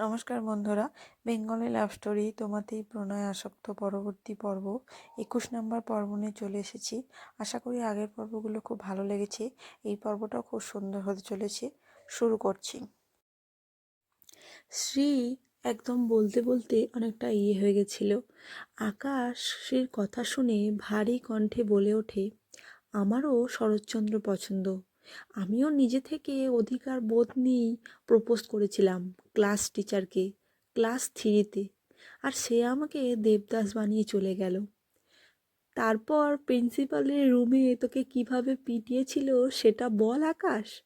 নমস্কার বন্ধুরা। Bengali love story, তোমাতেই প্রণয় আসক্ত পরবর্তী পর্ব। একুশ নম্বর পর্ব নিয়ে চলে এসেছি। আশা করি আগের পর্বগুলো খুব ভালো লেগেছে। এই পর্বটাও খুব সুন্দর হতে চলেছে। শুরু করছি। শ্রী একদম বলতে বলতে অনেকটা ইয়ে হয়ে গেছিল। আকাশের কথা শুনে ভারী কণ্ঠে বলে ওঠে, আমারও শরৎচন্দ্র পছন্দ। আমিও নিজে থেকে অধিকার বোধ নিয়েই প্রপোজ করেছিলাম ক্লাস টিচারকে, ক্লাস থ্রিতে। আর সে আমাকে দেবদাস বানিয়ে চলে গেল। তারপর প্রিন্সিপালের রুমে তোকে কীভাবে পিটিয়েছিল সেটা বল আকাশ।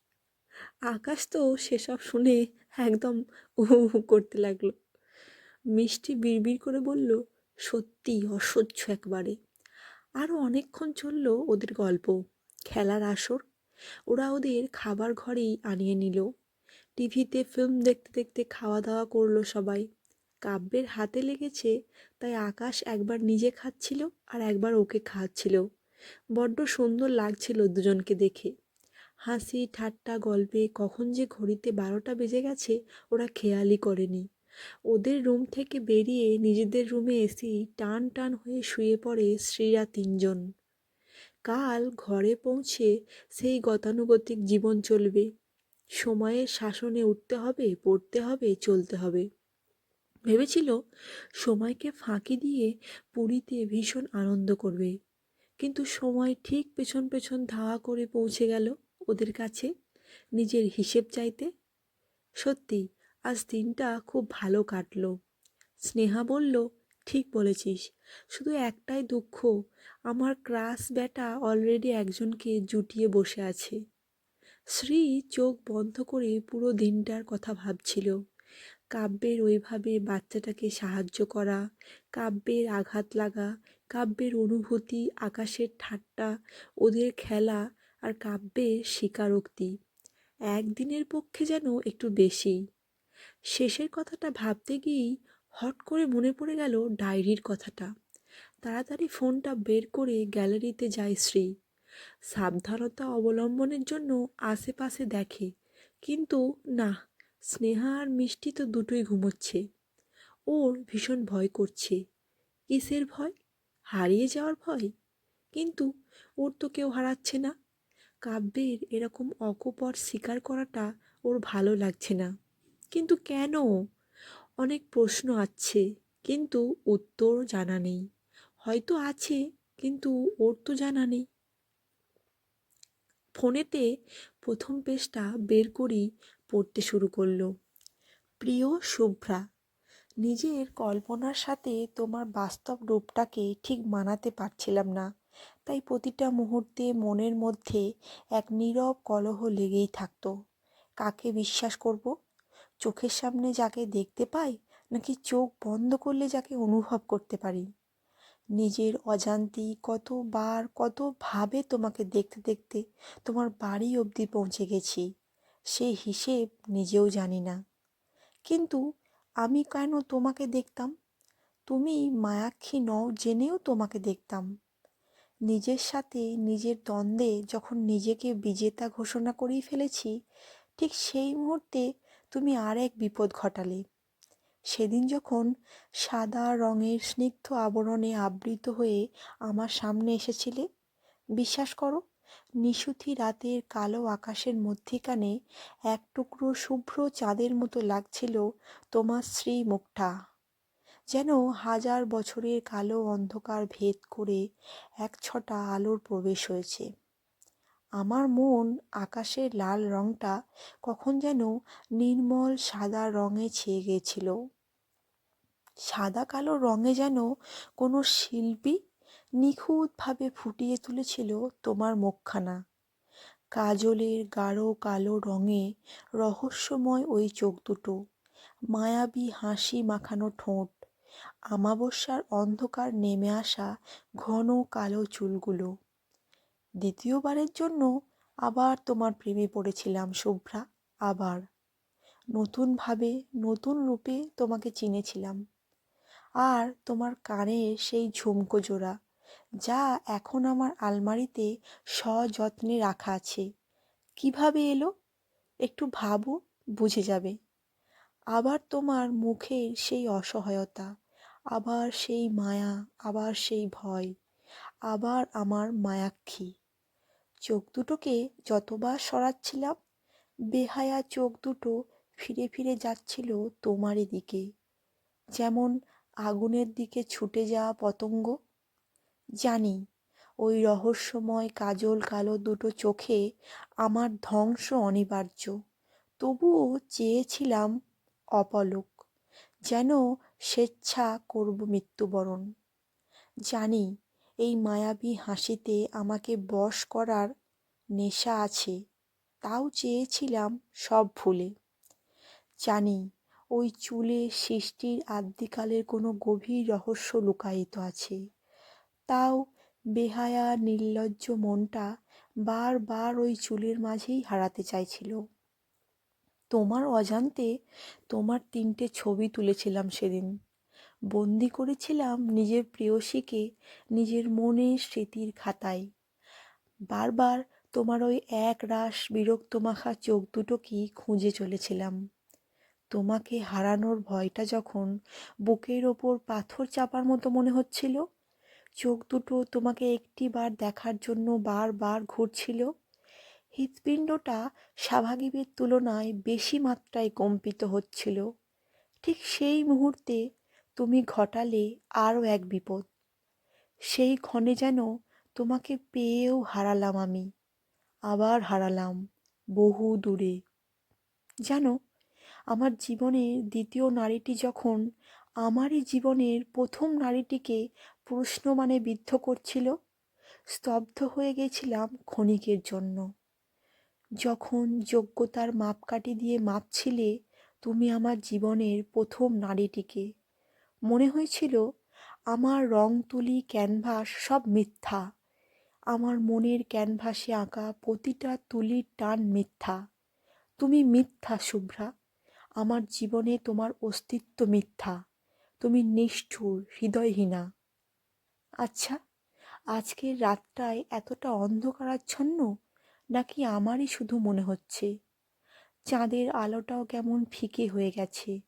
আকাশ তো সেসব শুনে একদম উহু করতে লাগল। মিষ্টি বিড়বিড় করে বলল, সত্যি অসহ্য একবারে। আরও অনেকক্ষণ চলল ওদের গল্প। খেলার আসর ওরা ওদের খাবার ঘরেই আনিয়ে নিল। টিভিতে ফিল্ম দেখতে দেখতে খাওয়া দাওয়া করল সবাই। কাব্যের হাতে লেগেছে, তাই আকাশ একবার নিজে খাচ্ছিল আর একবার ওকে খাওয়াচ্ছিল। বড্ড সুন্দর লাগছিল দুজনকে দেখে। হাসি, ঠাট্টা গল্পে কখন যে ঘড়িতে বারোটা বেজে গেছে, ওরা খেয়ালই করেনি। ওদের রুম থেকে বেরিয়ে নিজেদের রুমে এসেই টান টান হয়ে শুয়ে পড়ে শ্রীরা তিনজন। কাল ঘরে পৌঁছে সেই গতানুগতিক জীবন চলবে। সময়ের শাসনে উঠতে হবে, পড়তে হবে, চলতে হবে। ভেবেছিল সময়কে ফাঁকি দিয়ে পুরীতে ভীষণ আনন্দ করবে। কিন্তু সময় ঠিক পেছন পেছন ধাওয়া করে পৌঁছে গেল ওদের কাছে, নিজের হিসেব চাইতে। সত্যি, আজ দিনটা খুব ভালো কাটলো। স্নেহা বলল ঠিক বলেছিস। শুধু একটাই দুঃখ, আমার ক্রাস ব্যাটা অলরেডি একজনকে জুটিয়ে বসে আছে। শ্রী চোখ বন্ধ করে পুরো দিনটার কথা ভাবছিল। কাব্যের ওইভাবে বাচ্চাটাকে সাহায্য করা, কাব্যের আঘাত লাগা, কাব্যের অনুভূতি, আকাশের ঠাট্টা, ওদের খেলা আর কাব্যের স্বীকারোক্তি। একদিনের পক্ষে যেন একটু বেশি। শেষের কথাটা ভাবতে গিয়েই হট করে মনে পড়ে গেল ডায়েরির কথাটা। তাড়াতাড়ি ফোনটা বের করে গ্যালারিতে যায় শ্রী। সাবধানতা অবলম্বনের জন্য আশেপাশে দেখে। কিন্তু না, স্নেহা আর মিষ্টি তো দুটোই ঘুমোচ্ছে। ওর ভীষণ ভয় করছে। কিসের ভয়? হারিয়ে যাওয়ার ভয়? কিন্তু ওর তো কেউ হারাচ্ছে না। কাব্যের এরকম অকপর স্বীকার করাটা ওর ভালো লাগছে না। কিন্তু কেন? অনেক প্রশ্ন আছে, কিন্তু উত্তর জানা নেই। হয়তো আছে, কিন্তু ওর তো জানা নেই। ফোনেতে প্রথম পেজটা বের করি পড়তে শুরু করল। প্রিয় শুভ্রা, নিজের কল্পনার সাথে তোমার বাস্তব রূপটাকে ঠিক মানাতে পারছিলাম না। তাই প্রতিটা মুহূর্তে মনের মধ্যে এক নীরব কলহ লেগেই থাকতো। কাকে বিশ্বাস করব? চোখের সামনে যাকে দেখতে পাই, নাকি চোখ বন্ধ করলে যাকে অনুভব করতে পারি? নিজের অজান্তি কতবার, কতভাবে তোমাকে দেখতে দেখতে তোমার বাড়ি অবধি পৌঁছে গেছি সেই হিসেব নিজেও জানি না। কিন্তু আমি কেন তোমাকে দেখতাম? তুমি মায়াক্ষী নও জেনেও তোমাকে দেখতাম। নিজের সাথে নিজের দ্বন্দ্বে যখন নিজেকে বিজেতা ঘোষণা করেই ফেলেছি, ঠিক সেই মুহূর্তে তুমি আর এক বিপদ ঘটালে। সেদিন যখন সাদা রঙের স্নিগ্ধ আবরণে আবৃত হয়ে আমার সামনে এসেছিলে, বিশ্বাস করো নিশুথি রাতের কালো আকাশের মধ্যিখানে এক টুকরো শুভ্র চাঁদের মতো লাগছিল তোমার শ্রী মুখটা যেন হাজার বছরের কালো অন্ধকার ভেদ করে এক ছটা আলোর প্রবেশ হয়েছে। আমার মন আকাশের লাল রঙটা কখন যেন নির্মল সাদা রঙে ছেয়ে গেছিল। সাদা কালো রঙে যেন কোনো শিল্পী নিখুঁতভাবে ফুটিয়ে তুলেছিল তোমার মুখখানা। কাজলের গাঢ় কালো রঙে রহস্যময় ওই চোখ দুটো, মায়াবী হাসি মাখানো ঠোঁট, আমাবস্যার অন্ধকার নেমে আসা ঘন কালো চুলগুলো। দ্বিতীয়বারের জন্য আবার তোমার প্রেমে পড়েছিলাম শুভ্রা, আবার। নতুনভাবে, নতুন রূপে তোমাকে চিনেছিলাম। আর তোমার কানের সেই ঝুমকো জোড়া, যা এখন আমার আলমারিতে সযত্নে রাখা আছে। কীভাবে এলো? একটু ভাবো, বুঝে যাবে। আবার তোমার মুখের সেই অসহায়তা, আবার সেই মায়া, আবার সেই ভয়, আবার আমার মায়াক্ষী। চোখ দুটোকে যতবার সরাচ্ছিলাম, বেহায়া চোখ দুটো ফিরে ফিরে যাচ্ছিল তোমারই দিকে যেমন আগুনের দিকে ছুটে যাওয়া পতঙ্গ। জানি ওই রহস্যময় কাজল কালো দুটো চোখে আমার ধ্বংস অনিবার্য। তবুও চেয়েছিলাম অপলক, যেন স্বেচ্ছা করব মৃত্যুবরণ। জানি এই মায়াবী হাসিতে আমাকে বশ করার নেশা আছে, তাও চেয়েছিলাম সব ভুলে। জানি, ওই চুলে সৃষ্টির আদ্যিকালের কোনো গভীর রহস্য লুকায়িত আছে। তাও বেহায়া নির্লজ্জ মনটা বারবার ওই চুলের মাঝেই হারাতে চাইছিল। তোমার অজান্তে তোমার তিনটে ছবি তুলেছিলাম সেদিন। বন্দি করেছিলাম নিজের প্রেয়সীকে নিজের মনের স্মৃতির খাতায়। বারবার তোমার ওই এক রাস বিরক্ত মাখা চোখ দুটোকেই খুঁজে চলেছিলাম। তোমাকে হারানোর ভয়টা যখন বুকের ওপর পাথর চাপার মতো মনে হচ্ছিল, চোখ দুটো তোমাকে একটিবার দেখার জন্য বারবার ঘুরছিল, হৃৎপিণ্ডটা স্বাভাবিকের তুলনায় বেশি মাত্রায় কম্পিত হচ্ছিল। ঠিক সেই মুহূর্তে তুমি ঘটালে আরও এক বিপদ। সেই ক্ষণে যেন তোমাকে পেয়েও হারালাম আমি, আবার হারালাম বহু দূরে। জানো, আমার জীবনের দ্বিতীয় নারীটি যখন আমারই জীবনের প্রথম নারীটিকে প্রশ্ন মানে বিদ্ধ করছিল, স্তব্ধ হয়ে গেছিলাম ক্ষণিকের জন্য। যখন যোগ্যতার মাপকাঠি দিয়ে মাপছিলে তুমি আমার জীবনের প্রথম নারীটিকে। মনে হয়েছিল, আমার রং তুলি, ক্যানভাস সব মিথ্যা। আমার মনের ক্যানভাসে আঁকা প্রতিটা তুলির টান মিথ্যা। তুমি মিথ্যা, শুভ্রা। আমার জীবনে তোমার অস্তিত্ব মিথ্যা। তুমি নিষ্ঠুর, হৃদয়হীনা। আচ্ছা আজকের রাতটায় এতটা অন্ধকারাচ্ছন্ন নাকি আমারই শুধু মনে হচ্ছে? চাঁদের আলোটাও কেমন ফিকে হয়ে গেছে।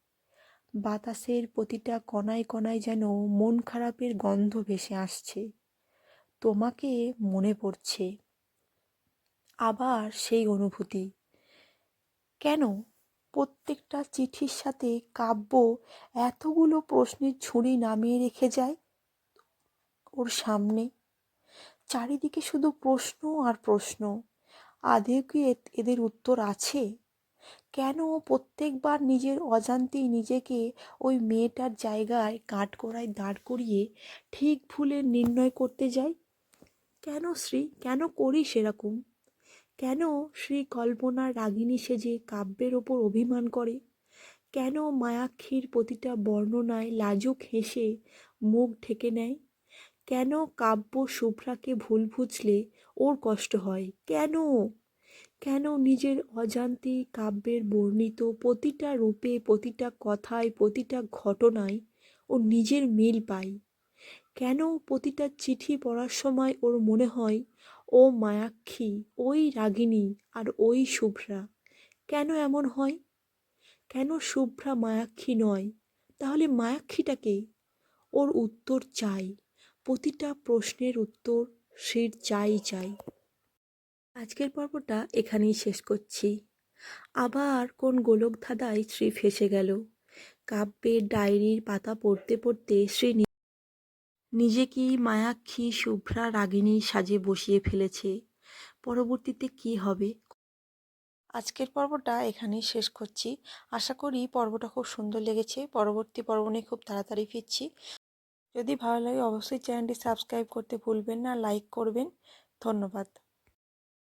বাতাসের প্রতিটা কণায় কণায় যেন মন খারাপের গন্ধ ভেসে আসছে। তোমাকে মনে পড়ছে। আবার সেই অনুভূতি। কেন? প্রত্যেকটা চিঠির সাথে কাব্য এতগুলো প্রশ্নের ঝুড়ি নামিয়ে রেখে যায় ওর সামনে। চারিদিকে শুধু প্রশ্ন আর প্রশ্ন। আদেও কি এদের উত্তর আছে? কেন প্রত্যেকবার নিজের অজান্তেই নিজেকে ওই মেয়েটার জায়গায় কাঠগড়ায় দাঁড় করিয়ে ঠিক ভুলের নির্ণয় করতে যাই? কেন শ্রী? কেন করি সেরকম? কেন শ্রী কল্পনার রাগিনী সেজে কাব্যের ওপর অভিমান করে? কেন মায়াক্ষীর প্রতিটা বর্ণনায় লাজুক হেসে মুখ ঢেকে নেয়? কেন কাব্য শুভ্রাকে ভুল বুঝলে ওর কষ্ট হয়? কেন কেন নিজের অজান্তে কাব্যের বর্ণিত প্রতিটা রূপে, প্রতিটা কথায়, প্রতিটা ঘটনায় ও নিজের মিল পায় কেন প্রতিটা চিঠি পড়ার সময় ওর মনে হয়, ও মায়াক্ষী, ওই রাগিনী আর ওই শুভ্রা কেন এমন হয়? কেন শুভ্রা মায়াক্ষী নয়? তাহলে মায়াক্ষীটাকে ওর উত্তর চাই, প্রতিটা প্রশ্নের উত্তর সে চাই চাই। আজকের পর্বটা এখানেই শেষ করছি। আবার কোন গোলক ধাঁধায় শ্রী ফেসে গেল। কাব্যের ডায়েরির পাতা পড়তে পড়তে শ্রী নিজে কি মায়াক্ষী শুভ্রা রাগিনী সাজে বসিয়ে ফেলেছে। পরবর্তীতে কি হবে? আজকের পর্বটা এখানেই শেষ করছি। আশা করি পর্বটা খুব সুন্দর লেগেছে। পরবর্তী পর্ব নিয়ে খুব তাড়াতাড়ি ফিরছি। যদি ভালো লাগে অবশ্যই চ্যানেলটি সাবস্ক্রাইব করতে ভুলবেন না, লাইক করবেন। ধন্যবাদ।